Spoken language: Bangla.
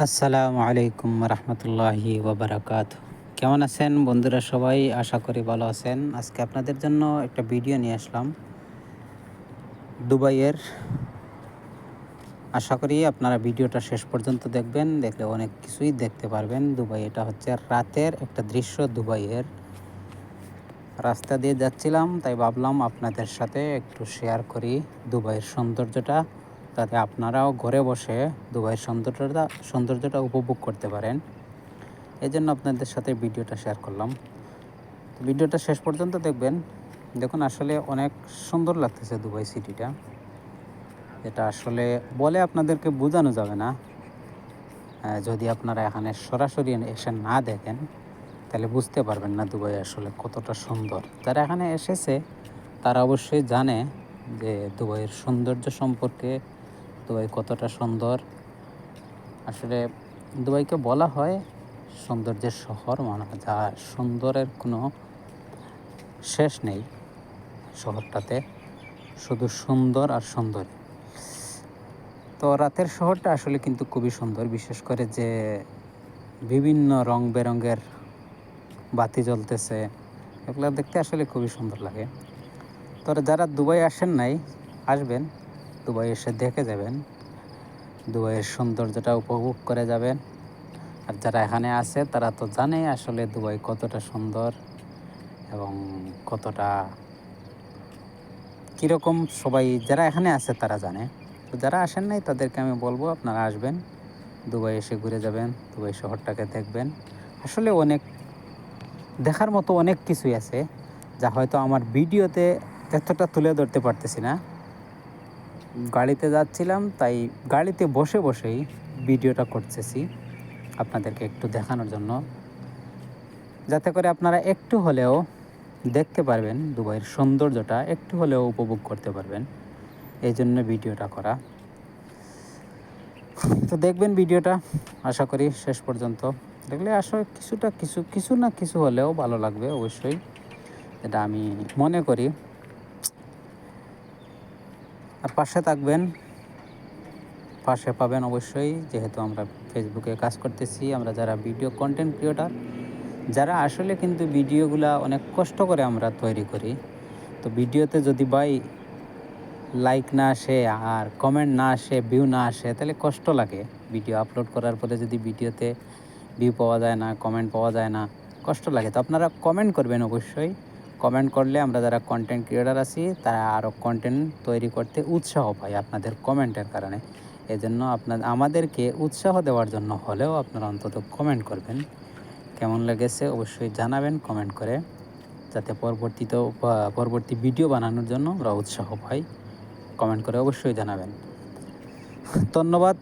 আসসালামু আলাইকুম রহমতুল্লাহি ওবরাকাত কেমন আছেন বন্ধুরা সবাই? আশা করি ভালো আছেন। আজকে আপনাদের জন্য একটা ভিডিও নিয়ে আসলাম। দুবাইয়ের। আশা করি আপনারা ভিডিওটা শেষ পর্যন্ত দেখবেন, দেখলে অনেক কিছুই দেখতে পারবেন। দুবাই, এটা হচ্ছে রাতের একটা দৃশ্য দুবাইয়ের। রাস্তা দিয়ে যাচ্ছিলাম, তাই ভাবলাম আপনাদের সাথে একটু শেয়ার করি দুবাইয়ের সৌন্দর্যটা। যাতে আপনারাও ঘরে বসে দুবাইয়ের সৌন্দর্যটা সৌন্দর্যটা উপভোগ করতে পারেন। এই জন্য আপনাদের সাথে ভিডিওটা শেয়ার করলাম। ভিডিওটা শেষ পর্যন্ত দেখবেন। দেখুন, আসলে অনেক সুন্দর লাগতেছে দুবাই সিটিটা। এটা আসলে বলে আপনাদেরকে বোঝানো যাবে না। যদি আপনারা এখানে সরাসরি এসে না দেখেন, তাহলে বুঝতে পারবেন না দুবাই আসলে কতটা সুন্দর। যারা এখানে এসেছে, তারা অবশ্যই জানে যে দুবাইয়ের সৌন্দর্য সম্পর্কে দুবাই কতটা সুন্দর? আসলে দুবাইকে বলা হয় সৌন্দর্যের শহর মানে যা সুন্দরের কোনো শেষ নেই শহরটাতে। শুধু সুন্দর আর সুন্দর। তো রাতের শহরটা আসলে কিন্তু খুবই সুন্দর, বিশেষ করে যে বিভিন্ন রং বেরঙের বাতি জ্বলতেছে, এগুলো দেখতে আসলে খুবই সুন্দর লাগে। তো যারা দুবাই আসেন নাই, আসবেন। দুবাই এসে দেখে যাবেন। দুবাইয়ের সৌন্দর্যটা উপভোগ করে যাবেন। আর যারা এখানে আছে, তারা তো জানে আসলে দুবাই কতটা সুন্দর এবং কতটা কীরকম সবাই, যারা এখানে আছে তারা জানে। তো যারা আসেন নাই, তাদেরকে আমি বলব আপনারা আসবেন। দুবাই এসে ঘুরে যাবেন, দুবাই শহরটাকে দেখবেন। আসলে অনেক, দেখার মতো অনেক কিছুই আছে, যা হয়তো আমার ভিডিওতে এতটা তুলে ধরতে পারতেছি না। গাড়িতে যাচ্ছিলাম, তাই গাড়িতে বসে বসেই ভিডিওটা করতেছি আপনাদেরকে একটু দেখানোর জন্য। যাতে করে আপনারা একটু হলেও দেখতে পারবেন দুবাইয়ের সৌন্দর্যটা, একটু হলেও উপভোগ করতে পারবেন। এই জন্য ভিডিওটা করা। তো দেখবেন ভিডিওটা, আশা করি শেষ পর্যন্ত। দেখলে আসলে কিছুটা কিছু কিছু না কিছু হলেও ভালো লাগবে অবশ্যই। এটা আমি মনে করি। আর পাশে থাকবেন। পাশে পাবেন অবশ্যই, যেহেতু আমরা ফেসবুকে কাজ করতেছি, আমরা যারা ভিডিও কন্টেন্ট ক্রিয়েটার যারা আসলে কিন্তু ভিডিওগুলা অনেক কষ্ট করে আমরা তৈরি করি। তো ভিডিওতে যদি বাই লাইক না আসে আর কমেন্ট না আসে ভিউ না আসে, তাহলে কষ্ট লাগে। ভিডিও আপলোড করার পরে যদি ভিডিওতে ভিউ পাওয়া যায় না কমেন্ট পাওয়া যায় না, কষ্ট লাগে। তো আপনারা কমেন্ট করবেন অবশ্যই। কমেন্ট করলে আমরা যারা কন্টেন্ট ক্রিয়েটার আছি, তারা আরও কন্টেন্ট তৈরি করতে উৎসাহ পাই আপনাদের কমেন্টের কারণে। এজন্য আপনার, আমাদেরকে উৎসাহ দেওয়ার জন্য হলেও আপনারা অন্তত কমেন্ট করবেন। কেমন লেগেছে অবশ্যই জানাবেন কমেন্ট করে, যাতে পরবর্তীতেও পরবর্তী ভিডিও বানানোর জন্য আমরা উৎসাহ পাই। কমেন্ট করে অবশ্যই জানাবেন। ধন্যবাদ।